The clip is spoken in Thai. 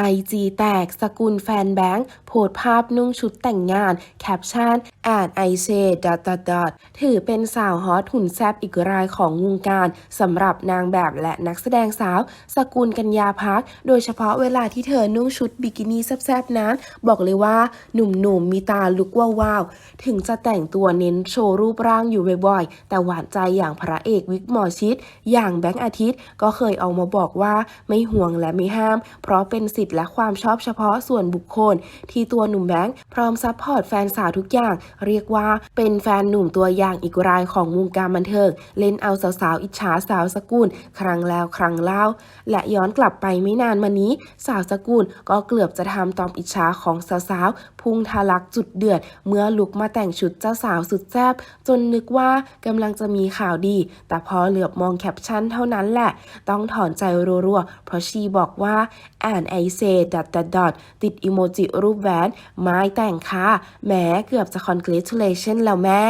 ไอจีแตกสกุลแฟนแบงค์โพสภาพนุ่งชุดแต่งงาน แคปชั่นอ่านไอเซดอทดถือเป็นสาวฮอตหุ่นแซบอีกรายของวงการสำหรับนางแบบและนักแสดงสาว สกุลกัญญาพัก โดยเฉพาะเวลาที่เธอนุ่งชุดบิกินี่แซบๆนั้น บอกเลยว่าหนุ่มๆมีตาลุกว้าวๆถึงจะแต่งตัวเน้นโชว์รูปร่างอยู่บ่อยๆ แต่หวานใจอย่างพระเอกวิกหมอชิด อย่างแบงค์อาทิตย์ ก็เคยออกมาบอกว่าไม่ห่วงและไม่ห้าม เพราะเป็นสิทธิและความชอบเฉพาะส่วนบุคคล ที่ตัวหนุ่มแบงค์พร้อมซัพพอร์ตแฟนสาวทุกอย่าง เรียกว่าเป็นแฟนหนุ่มตัวอย่างอีกรายของวงการบันเทิงเล่นเอาสาวๆอิจฉาสาวสกุล ครั้งแล้วครั้งเล่า และย้อนกลับไปไม่นานมานี้ สาวสกุลก็เกือบจะทำตอมอิจฉาของสาวๆพุ่งทะลักจุดเดือด เมื่อลุกมาแต่งชุดเจ้าสาวสุดแซ่บจนนึกว่ากำลังจะมีข่าวดี แต่พอเหลือบมองแคปชั่นเท่านั้นแหละ ต้องถอนใจรัวๆเพราะชีบอกว่าอ่านไอเซดัดดัดดอทติดอิโมจิรูปแหวนไม้แต่งค่ะแหม้เกือบจะคอนเกรสเลชันแล้วแม่